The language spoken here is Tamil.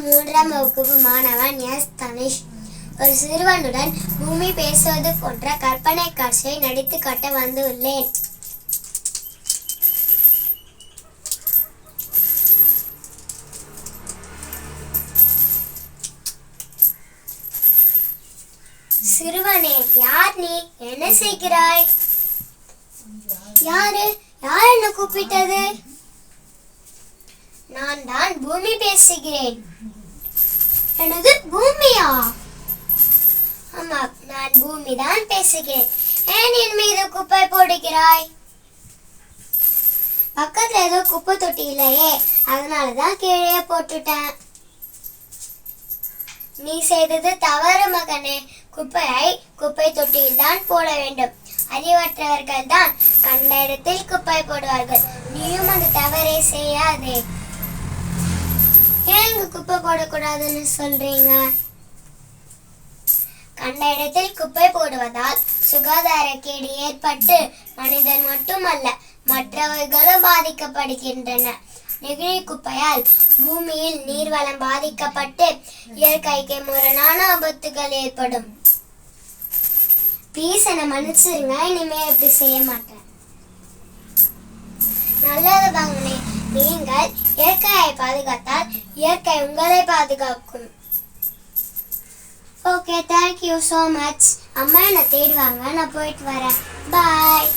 மூன்றாம் வகுப்பு மாணவன் எஸ் தனிஷ். ஒரு சிறுவனுடன் பூமி பேசுவது போன்ற கற்பனை காட்சியை நடித்து காட்ட வந்துள்ளேன். சிறுவனே யார் நீ? என்ன செய்கிறாய்? யாரு? யார் என்ன கூப்பிட்டது? நான் தான் பூமி பேசுகிறேன். எனது பூமியா? ஆமா நான் பூமி தான் பேசுகிறேன். ஏன் என் மீது குப்பை போடுகிறாய்? பக்கத்துல ஏதோ குப்பை தொட்டி இல்லையே அதனால தான் கீழே போட்டுட்டேன். நீ செய்தது தவறு மகனே. குப்பையை குப்பை தொட்டியில் தான் போட வேண்டும். அறிவற்றவர்கள் தான் கண்ட இடத்தில் குப்பை போடுவார்கள். நீயும் அந்த தவறை செய்யாதே. குப்பை போடக்கூடாதுன்னு சொல்றீங்க? கண்ட இடத்தில் குப்பை போடுவதால் சுகாதார கேடு ஏற்பட்டு மனிதன் மட்டுமல்ல மற்றவர்களும் பாதிக்கப்படுகின்றன. நெகிழி குப்பையால் பூமியில் நீர்வளம் பாதிக்கப்பட்டு இயற்கைக்கு முரணான ஆபத்துகள் ஏற்படும். ப்ளீஸ் என்னை மன்னிச்சிருங்க இனிமே இப்படி செய்ய மாட்டேன். நல்லது பங்கனே நீங்கள் இயற்கை பாதுகாத்தால் இயற்கை உங்களை பாதுகாக்கும். ஓகே தேங்க்யூ ஸோ மச் அம்மா என்னை தேடுவாங்க. நான் போயிட்டு வரேன். பாய்